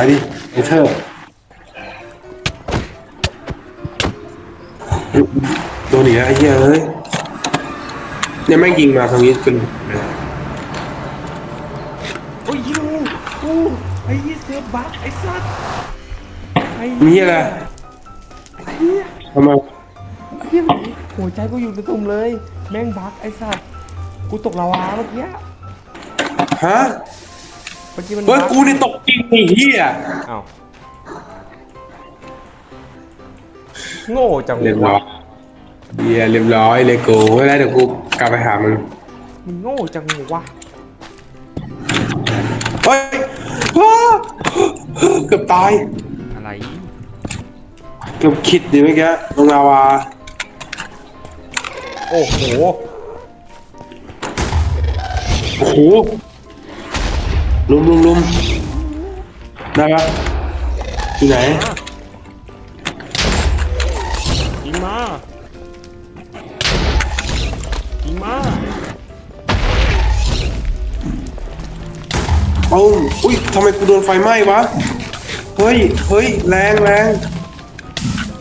ไปดิเอเธอร์โดนอีกแล้วไอ้เหี้ยเอ้ยเนี่ยแม่งยิงมาทางนี้จนโอ้ยยูกูไอ้ยี่เสือบักไอ้สัตว์ไอ้มีอะไรเหี้ยทำไมไอ้เหี้ยหัวใจกูอยู่ในตุ่มเลย แม่งบักไอ้สัตว์กูตกลาวาเมื่อกี้ฮะเมื่อกี้มันเฮ้ยบั๊กูนี่ตกจริงไอ้เหี้ยอ้าวโง่จังเรียบร้อวะยเหี้ยเรียบร้อยเลยกูไม่ได้เดี๋ยวกูกลับไปหามึงมึงโง่จังวะเฮ้ยอ้าเกือบตายอะไรเกือบคิดดิเมื่อกี้ลงลาวาโอ้โหโอ้โห ลุมลุมลุมได้ปะที่ไหนยิงมายิงมาเอ้าอุ้ยทำไมกูโดนไฟไหม้วะ เฮ้ย เฮ้ย แรงแรง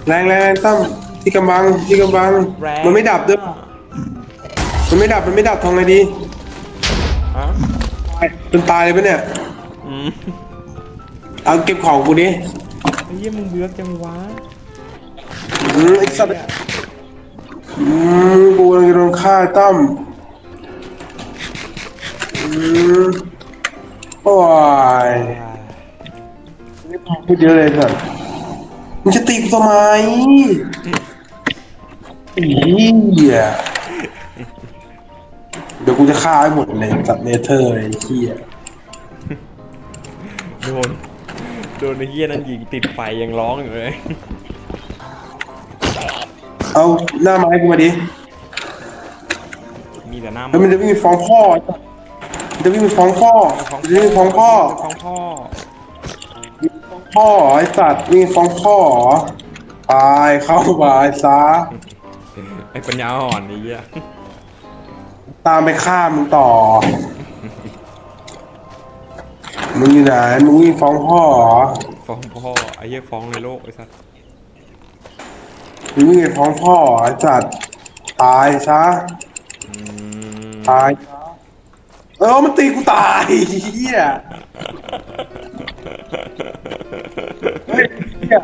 แรงแรงตั้มที่กำบังที่กำบังแรงมันไม่ดับด้วยมันไม่ดับ มันไม่ดับทำไงดีฮะตาย จนตายเลยปะเนี่ยอืมเอาเก็บของกูดิไอ้เหี้ยมึงเบือกจังวะอืมไอ้สัตว์อืมกูกำลังจะโดนฆ่าตั้มอืมโอ้ยพูดเยอะเลยสัตว์มึงจะตีกูทำไมไอ้เหี้ยเดี๋ยวกูจะฆ่าให้หมดเลยจัดเนเธอร์ไอ้เหี้ยโดน โดนไอ้เหี้ยนั้นยิงติดไฟยังร้องอยู่เลย เอาหน้าไม้กูมาดิมีแต่หน้าแล้วมันจะวิ่งไปฟ้องพ่อไอ้สัตว์มันจะวิ่งไปฟ้องพ่อมันจะวิ่งไปฟ้องพ่อฟ้องพ่อ พ่อไอ้สัตว์นี่ฟ้องพ่อเหรอตายเข้าบายซะ ไอ้ปัญญาอ่อนไอ้เหี้ย ตามไปฆ่ามึงต่อ มึงอยู่ไหน มึงวิ่งฟ้องพ่อเหรอ ฟ้องพ่อไอ้เหี้ยฟ้องในโลกไอ้สัสมึงวิ่งไปฟ้องพ่อไอ้สัตว์ตายซะ อืมตายซะเออ มันตีกูตายเฮียเฮ้ยเหี้ย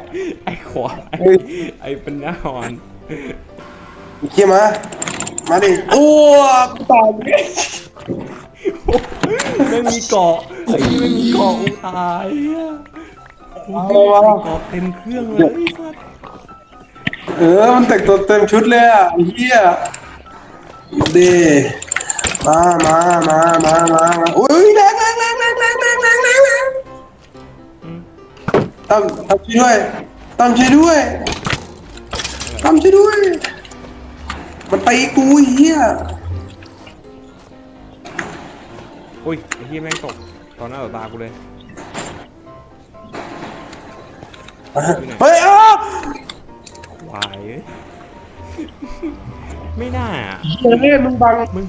ไอ้ขวาเฮ้ยไอ้ปัญญาอ่อน เฮียมา มาดิโอ้กูตายเลยไม่มีเกาะไอ้ที่ไม่มีเกาะกูตายอะโอ้โหเกาะเต็มเครื่องเลยไอ้สัสเออ มันแต่งตัวเต็มชุดเลยอะไอ้เฮียเดมามามามามามาอุ้ยแรงแรงแรงแรงแรงแรงแรงแรงแรงตั้มตั้มช่วยด้วยตั้มช่วยด้วยตั้มช่วยด้วย มันตีกูไอ้เฮียอุ้ยไอ้ที่แม่งตกตอนหน้าต่อตากูเลย เฮ้ยอ้าวควายเอ้ยไม่น่าอะเฮ้ยมึงบังมึง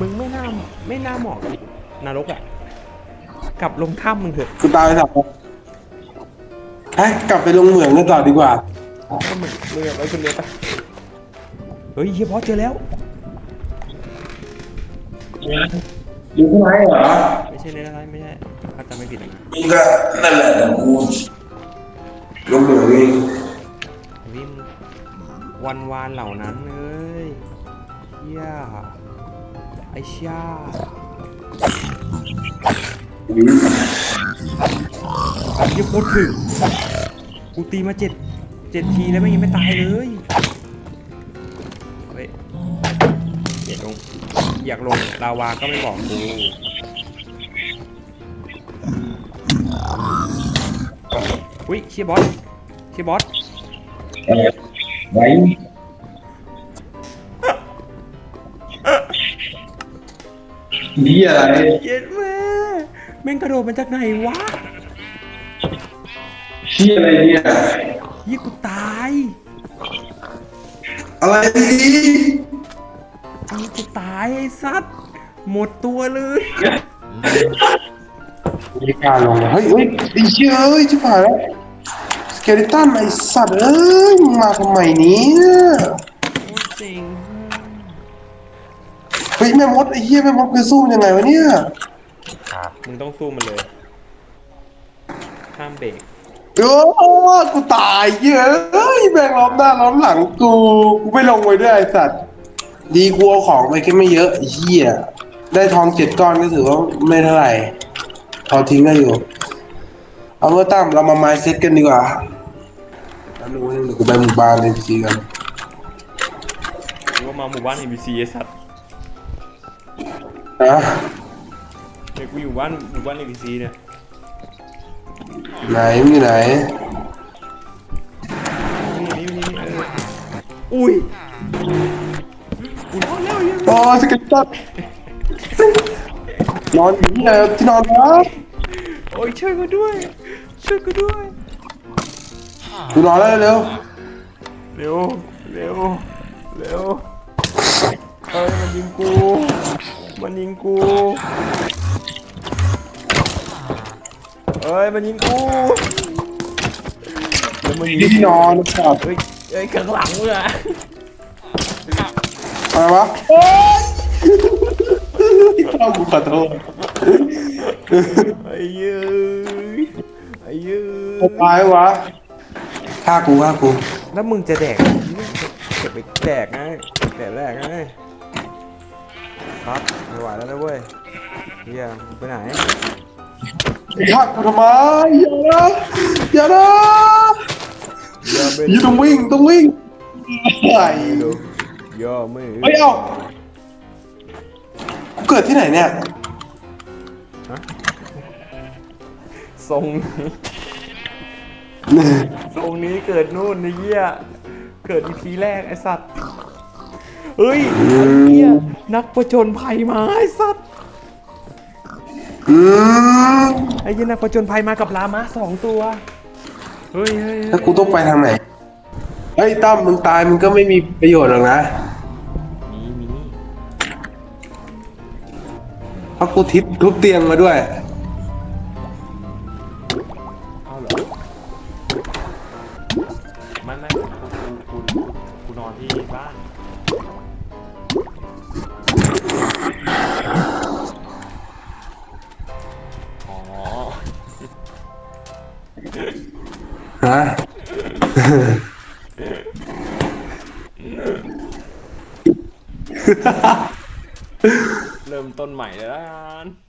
มึงไม่น่า ไม่น่าเหมาะกับนรกอะกลับลงถ้ำมึงเถอะกูตายไปสับเฮ้ยกลับไปลงเหมืองกันต่อดีกว่าก็มึงมึงเอาไว้คนเดียวไป เฮ้ยเฮียบอสเจอแล้ว อยู่ที่ไหนเหรอไม่ใช่เนอะไรไม่ใช่ถ้าจำไม่ผิดนะมึงก็นั่นแหละแต่กูลงเหมืองเองวิมวันวานเหล่านั้นเลยเฮียไอ้ชาไอ้เฮียโคตรถึงกูตีมาเจ็ดเจ็ดทีแล้วไม่ยังไม่ตายเลย อยากลงลาวาก็ไม่บอกกูอุ้ยเชียบอสเชียบอสไว้นี่อะไรเย็ดแม่แม่งกระโดดมาจากไหนวะชี้อะไรเนี่ยยี่กูตาย อะไร ดียี่กูตายไอ้สัตว์หมดตัวเลย ไม่กล้าลงเลยเฮ้ยเฮ้ยไอ้เหี้ยเอ้ยชิบหายแล้วสเกลิตันไอ้สัตว์เอ้ยมึงมาทำไมเนี้ยโอ้จริงเฮ้ยแม่มดไอ้เหี้ยแม่มดคือสู้มันยังไงวะเนี่ยมึงต้องสู้มันเลยห้ามเบรกโอ้กูตายเหี้ยเอ้ยแม่งล้อมหน้าล้อมหลังกูกูไม่ลงไปด้วยไอ้สัตว์ ดีกูเอาของไปแค่ไม่เยอะไอ้เหี้ยได้ทองเจ็ดก้อนก็ถือว่าไม่เท่าไหร่ พอทิ้งได้อยู่ เอาเมื่อตั้มเรามาไม้เซตกันดีกว่าแล้วรู้ว่าเดี๋ยวกูไปหมู่บ้านเลยพีกันกูว่ามาหมู่บ้าน NPC ไอ้สัตว์นะเดี๋ยวกูอยู่บ้านหมู่บ้าน NPC เนี่ยไหนมีไหน นี่นี่นี่เอออุ้ย โอ้สเกิลตันนอนอยู่ที่ไหนที่นอนวะโอ้ยช่วยกูด้วย ช่วยกูด้วย กูนอนแล้วเร็วเร็ว เร็ว เร็วเฮ้ยมันยิงกู มันยิงกูเอ้ยมันยิงกูแล้วมันยิงที่นอนครับเฮ้ยเฮ้ยข้างหลังมึงอะ อะไรวะโอ้ยต้องกูขอโทษไอ้เย้ยไอ้เย้ยตายวะฆ่ากูฆ่ากูแล้วมึงจะแดกเก็บไปแดกไงแดกแดกไงครับไม่ไหวแล้วนะเว้ยเฮียมึงไปไหนฆ่ากูทำไมอย่านะอย่านะอย่าเป็นอยูต้องวิ่งต้องวิ่งไอ้ดู ย่อมือเฮ้ยเอ้ากูเกิดที่ไหนเนี่ย ทรงนี้ทรงนี้เกิดนู่นไอ้เหี้ยเกิดอีพีแรกไอ้สัตว์เฮ้ยไอ้เหี้ยนักประจนภัยมาไอ้สัตว์อืมไอ้เหี้ยนักประจนภัยมากับลามะสองตัวเฮ้ยเฮ้ย แล้วกูต้องไปทางไหน เฮ้ยตั้มมึงตายมึงก็ไม่มีประโยชน์หรอกนะ เพราะกูทิปทุบเตียงมาด้วย เอาเหรอไม่ไม่กูกูกูกูนอนที่บ้านอ๋อฮะเริ่ มต้นใหม่เลยละกัน